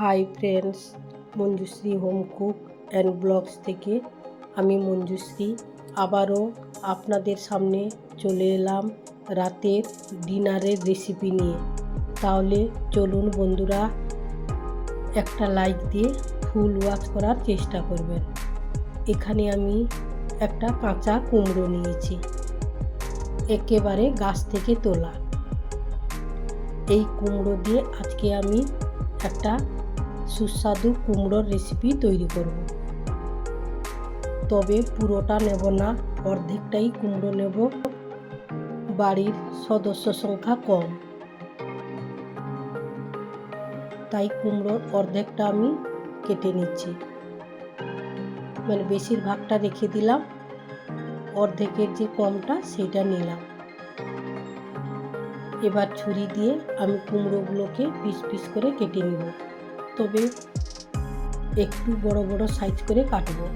Hi friends Manjushree home cook and vlogs থেকে আমি মঞ্জুশ্রী। আবারও আপনাদের সামনে চলে এলাম রাতের ডিনারের রেসিপি নিয়ে। তাহলে চলুন বন্ধুরা, একটা লাইক দিয়ে ফুল ওয়াচ করার চেষ্টা করবেন। এখানে আমি একটা কাঁচা কুমড়ো নিয়েছি। একেবারে গাছ থেকে তোলা। এই কুমড়ো দিয়ে আজকে আমি একটা সুস্বাদু কুমড়োর রেসিপি তৈরি করব। তবে পুরোটা নেব না, অর্ধেকটাই কুমড়ো নেব। বাড়ির সদস্য সংখ্যা কম। তাই কুমড়োর অর্ধেকটা আমি কেটে নিচ্ছি। মানে বেশিরভাগটা রেখে দিলাম। অর্ধেকের যে কমটা সেটা নিলাম। এবার ছুরি দিয়ে আমি কুমড়োগুলোকে পিস পিস করে কেটে নিব। তবে একটু বড় বড় সাইজ করে কাটবো।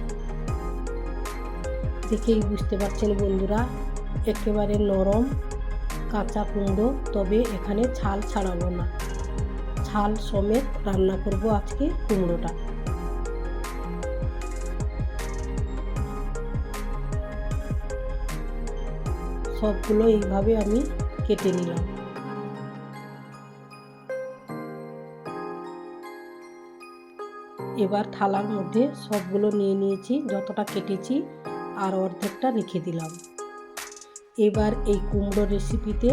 দেখেই বুঝতে পারছেন বন্ধুরা, একেবারে নরম কাঁচা কুমড়ো, তবে এখানে ছাল ছাড়াবো না। ছাল সমেত রান্না করব আজকে কুমড়োটা। সবগুলো এইভাবে আমি কেটে নিলাম। এবার থালার মধ্যে সবগুলো নিয়ে নিয়েছি, যতটা কেটেছি আর অর্ধেকটা রেখে দিলাম। এবার এই কুমড়ো রেসিপিতে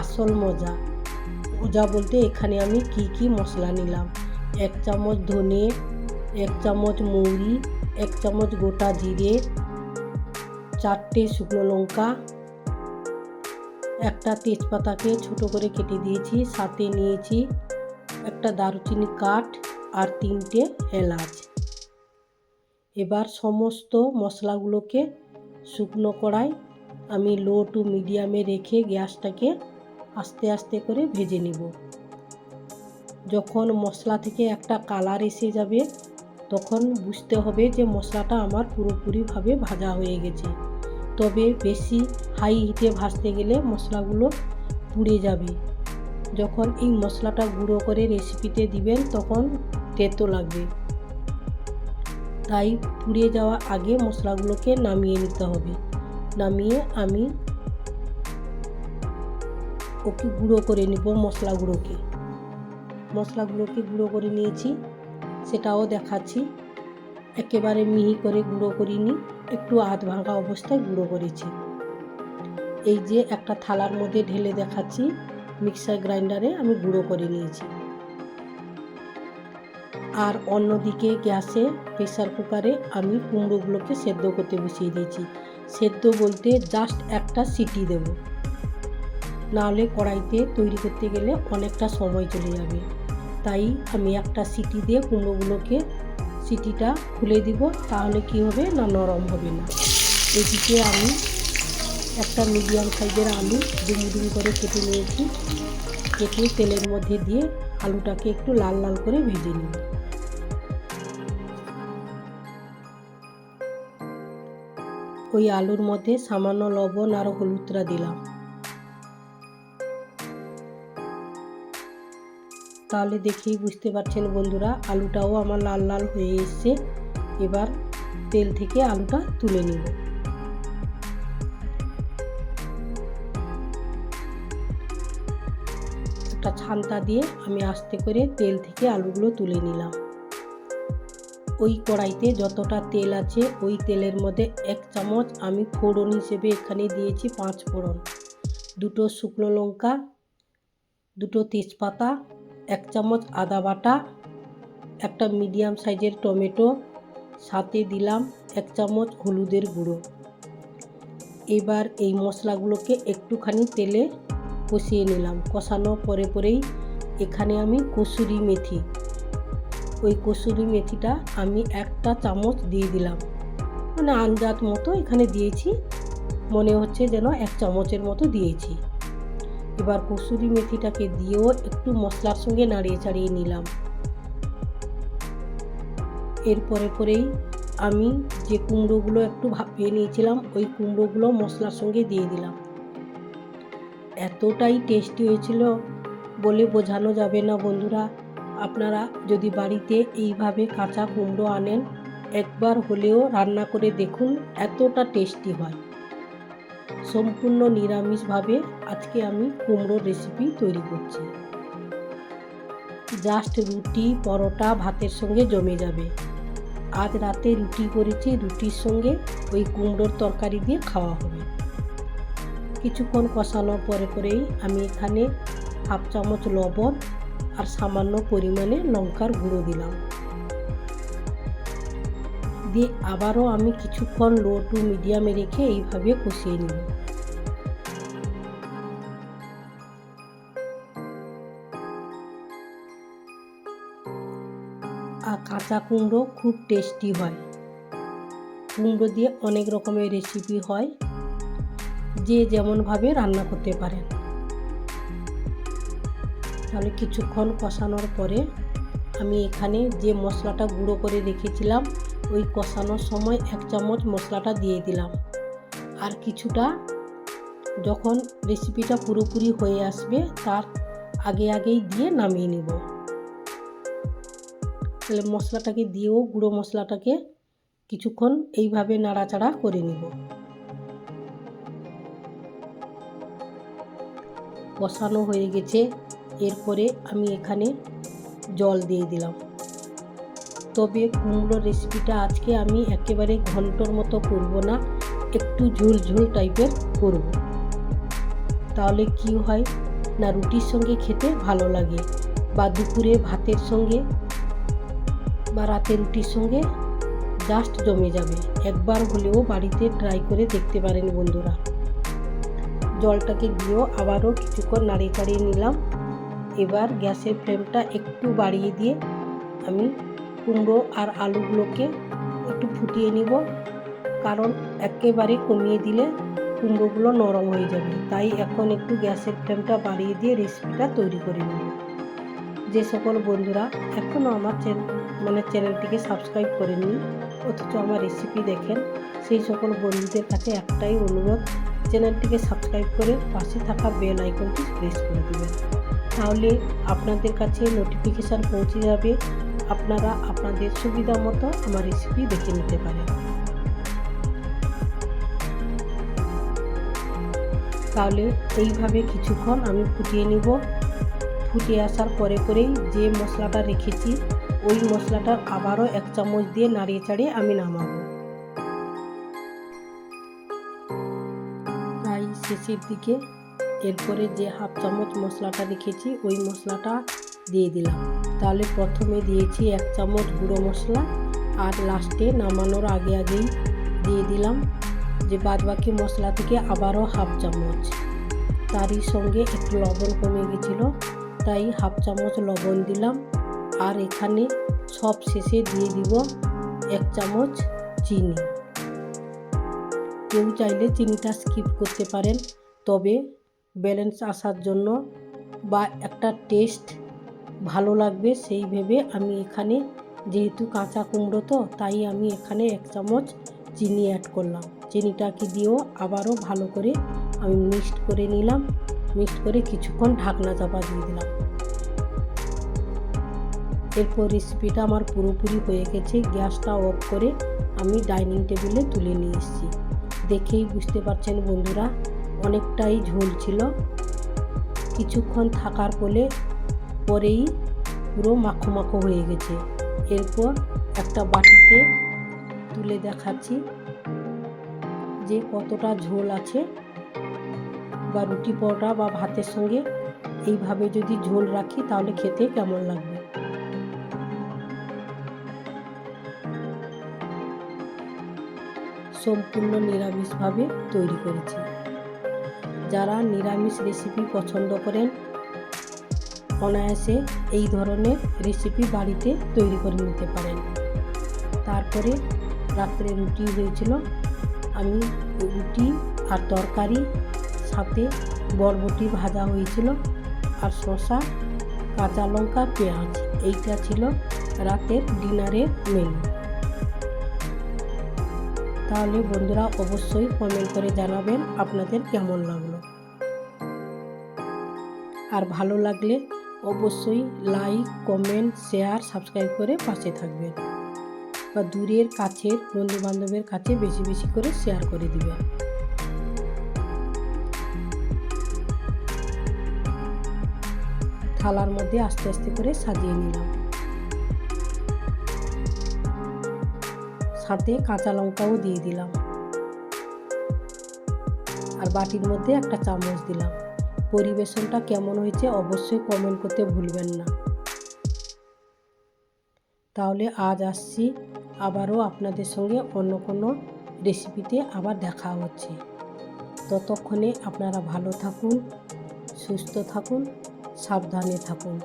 আসল মজা। মজা বলতে এখানে আমি কি কি মশলা নিলাম? এক চামচ ধনে, এক চামচ মৌরি, এক চামচ গোটা জিরে, চারটে শুকনো লঙ্কা, একটা তেজপাতাকে ছোট করে কেটে দিয়েছি, সাথে নিয়েছি একটা দারুচিনি কাঠ আর তিনটে এলাচ। এবার সমস্ত মশলাগুলোকে শুকনো কড়াই আমি লো টু মিডিয়ামে রেখে গ্যাসটাকে আস্তে আস্তে করে ভেজে নিব। যখন মশলা থেকে একটা কালার এসে যাবে, তখন বুঝতে হবে যে মশলাটা আমার পুরোপুরিভাবে ভাজা হয়ে গেছে। তবে বেশি হাই হিটে ভাজতে গেলে মশলাগুলো পুড়ে যাবে। যখন এই মশলাটা গুঁড়ো করে রেসিপিতে দিবেন, তখন তেতো লাগবে। তাই পুড়ে যাওয়া আগে মশলাগুলোকে নামিয়ে নিতে হবে। নামিয়ে আমি ওকে গুঁড়ো করে নিব মশলাগুলোকে। মশলাগুলোকে গুঁড়ো করে নিয়েছি, সেটাও দেখাচ্ছি। একেবারে মিহি করে গুঁড়ো করিনি, একটু আধ ভাঙা অবস্থায় গুঁড়ো করেছি। এই যে একটা থালার মধ্যে ঢেলে দেখাচ্ছি, মিক্সার গ্রাইন্ডারে আমি গুঁড়ো করে নিয়েছি। আর অন্যদিকে গ্যাসে প্রেসার কুকারে আমি কুমড়োগুলোকে সেদ্ধ করতে বসিয়ে দিয়েছি। সেদ্ধ বলতে জাস্ট একটা সিটি দেব। নাহলে কড়াইতে তৈরি করতে গেলে অনেকটা সময় চলে যাবে। তাই আমি একটা সিটি দিয়ে কুমড়োগুলোকে সিটিটা খুলে দিব, তাহলে কি হবে না নরম হবে না। এদিকে আমি একটা মিডিয়াম সাইজের আলু ডুমু ডুমু করে কেটে নিয়েছি। কেটে তেলের মধ্যে দিয়ে আলুটাকে একটু লাল লাল করে ভেজে নিব। ওই আলুর মধ্যে সামান্য লবণ আর হলুদটা দিলাম। তাহলে দেখেই বুঝতে পারছেন বন্ধুরা, আলুটাও আমার লাল লাল হয়ে এসছে। এবার তেল থেকে আলুটা তুলে নিব। একটা ছান্তা দিয়ে আমি আস্তে করে তেল থেকে আলুগুলো তুলে নিলাম। ওই কড়াইতে যতটা তেল আছে ওই তেলের মধ্যে এক চামচ আমি ফোড়ন হিসেবে এখানে দিয়েছি পাঁচ ফোড়ন। দুটো শুকনো লঙ্কা, দুটো তেজপাতা, এক চামচ আদা বাটা, একটা মিডিয়াম সাইজের টমেটো, সাথে দিলাম এক চামচ হলুদের গুঁড়ো। এবার এই মশলাগুলোকে একটুখানি তেলে কষিয়ে নিলাম। কষানো পরে পরেই এখানে আমি কসুরি মেথি ওই কসুরি মেথিটা আমি একটা চামচ দিয়ে দিলাম। মানে আন্দাজ মতো এখানে দিয়েছি, মনে হচ্ছে যেন এক চামচের মতো দিয়েছি। এবার কসুরি মেথিটাকে দিয়েও একটু মশলার সঙ্গে নাড়িয়ে চাড়িয়ে নিলাম। এরপরে পরেই আমি যে কুমড়োগুলো একটু ভাপিয়ে নিয়েছিলাম, ওই কুমড়োগুলো মশলার সঙ্গে দিয়ে দিলাম। এতটাই টেস্টি হয়েছিল বলে বোঝানো যাবে না বন্ধুরা। আপনারা যদি বাড়িতে এইভাবে কাঁচা কুমড়ো আনেন, একবার হলেও রান্না করে দেখুন এতটা টেস্টি হয়। সম্পূর্ণ নিরামিষভাবে আজকে আমি কুমড়োর রেসিপি তৈরি করছি। জাস্ট রুটি, পরোটা, ভাতের সঙ্গে জমে যাবে। আজ রাতে রুটি করেছি, রুটির সঙ্গে ওই কুমড়োর তরকারি দিয়ে খাওয়া হবে। কিছুক্ষণ কষানোর পরে পরেই আমি এখানে হাফ চামচ লবণ আর সামান্য পরিমাণে লঙ্কার গুঁড়ো দিলাম। দিয়ে আবারও আমি কিছুক্ষণ লো টু মিডিয়ামে রেখে এইভাবে কষিয়ে নিব আর কাঁচা কুমড়ো খুব টেস্টি হয়। কুমড়ো দিয়ে অনেক রকমের রেসিপি হয়। যে যেমনভাবে রান্না করতে পারেন। তাহলে কিছুক্ষণ কষানোর পরে আমি এখানে যে মশলাটা গুঁড়ো করে রেখেছিলাম, ওই কষানোর সময় এক চামচ মশলাটা দিয়ে দিলাম। আর কিছুটা যখন রেসিপিটা পুরোপুরি হয়ে আসবে, তার আগে আগেই দিয়ে নামিয়ে নিব। তাহলে মশলাটাকে দিয়েও গুঁড়ো মশলাটাকে কিছুক্ষণ এইভাবে নাড়াচাড়া করে নিব। কষানো হয়ে গেছে। এরপরে আমি এখানে জল দিয়ে দিলাম। তবে কুমড়োর রেসিপিটা আজকে আমি একেবারে ঘন্টর মতো করব না, একটু ঝুল ঝুল টাইপের করব। তাহলে কি হয় না, রুটির সঙ্গে খেতে ভালো লাগে বা দুপুরে ভাতের সঙ্গে বা রাতে রুটির সঙ্গে জাস্ট জমে যাবে। একবার হলেও বাড়িতে ট্রাই করে দেখতে পারেন বন্ধুরা। জলটাকে দিয়েও আবারও কিছুক্ষণ নাড়িয়ে চাড়িয়ে নিলাম। এবার গ্যাসের ফ্লেমটা একটু বাড়িয়ে দিয়ে আমি কুমড়ো আর আলুগুলোকে একটু ফুটিয়ে নিব। কারণ একেবারে কমিয়ে দিলে কুমড়োগুলো নরম হয়ে যাবে। তাই এখন একটু গ্যাসের ফ্লেমটা বাড়িয়ে দিয়ে রেসিপিটা তৈরি করে নেব। যে সকল বন্ধুরা এখনও আমার মানে চ্যানেলটিকে সাবস্ক্রাইব করেননি, অথচ আমার রেসিপি দেখেন, সেই সকল বন্ধুদের কাছে একটাই অনুরোধ, চ্যানেলটিকে সাবস্ক্রাইব করে পাশে থাকা বেল আইকনটি প্রেস করে দেবেন। তাহলে আপনাদের কাছে নোটিফিকেশান পৌঁছে যাবে। আপনারা আপনাদের সুবিধা মতো আমার রেসিপি দেখে নিতে পারেন। তাহলে এইভাবে কিছুক্ষণ আমি ফুটিয়ে নিব। ফুটিয়ে আসার পরে পরেই যে মশলাটা রেখেছি, ওই মশলাটা আবারও এক চামচ দিয়ে নাড়িয়ে চাড়িয়ে আমি নামাবো। প্রায় শেষের দিকে এরপরে যে হাফ চামচ মশলাটা রেখেছি, ওই মশলাটা দিয়ে দিলাম। তাহলে প্রথমে দিয়েছি এক চামচ গুঁড়ো মশলা আর লাস্টে নামানোর আগে আগেই দিয়ে দিলাম যে বাদবাকি মশলা থেকে আবারও হাফ চামচ। তারই সঙ্গে একটু লবণ কমে গেছিল, তাই হাফ চামচ লবণ দিলাম আর এখানে সব শেষে দিয়ে দিব এক চামচ চিনি। কেউ চাইলে চিনিটা স্কিপ করতে পারেন, তবে ব্যালেন্স আসার জন্য বা একটা টেস্ট ভালো লাগবে, সেই ভেবে আমি এখানে যেহেতু কাঁচা কুমড়ো তো, তাই আমি এখানে এক চামচ চিনি অ্যাড করলাম। চিনিটাকে দিয়েও আবারও ভালো করে আমি মিক্সড করে নিলাম। মিক্সড করে কিছুক্ষণ ঢাকনা চাপা দিয়ে দিলাম। এরপর রেসিপিটা আমার পুরোপুরি হয়ে গেছে। গ্যাসটা অফ করে আমি ডাইনিং টেবিলে তুলে নিয়ে এসেছি। দেখেই বুঝতে পারছেন বন্ধুরা অনেকটাই ঝোল ছিল। কিছুক্ষণ থাকার ফলে পরেই পুরো মাখো মাখো হয়ে গেছে। এরপর একটা বাটিতে তুলে দেখাচ্ছি যে কতটা ঝোল আছে বা রুটি পরোটা বা ভাতের সঙ্গে এইভাবে যদি ঝোল রাখি তাহলে খেতে কেমন লাগবে? সম্পূর্ণ নিরামিষভাবে তৈরি করেছি। যারা নিরামিষ রেসিপি পছন্দ করেন, অনায়াসে এই ধরনের রেসিপি বাড়িতে তৈরি করে নিতে পারেন। তারপরে রাত্রে রুটি হয়েছিল, আমি রুটি আর তরকারি সাথে বরবটি ভাজা হয়েছিল আর শসা, কাঁচা লঙ্কা, পেঁয়াজ, এইটা ছিল রাতের ডিনারের মেনু তাহলে বন্ধুরা অবশ্যই কমেন্ট করে জানাবেন আপনাদের কেমন লাগল। আর ভালো লাগলে অবশ্যই লাইক কমেন্ট শেয়ার সাবস্ক্রাইব করে পাশে থাকবেন। বা দূরের কাছের বন্ধু বান্ধবের কাছে বেশি বেশি করে শেয়ার করে দিবেন। থালার মধ্যে আস্তে আস্তে করে সাজিয়ে নিলাম। সাথে কাঁচা লঙ্কাও দিয়ে দিলাম। আর বাটির মধ্যে একটা চামচ দিলাম। পরিবেশনটা কেমন হয়েছে অবশ্যই কমেন্ট করতে ভুলবেন না। তাহলে আজ আসছি, আবারও আপনাদের সঙ্গে অন্য কোনো রেসিপিতে আবার দেখা হচ্ছে। ততক্ষণে আপনারা ভালো থাকুন, সুস্থ থাকুন, সাবধানে থাকুন।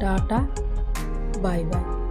Tata, bye bye.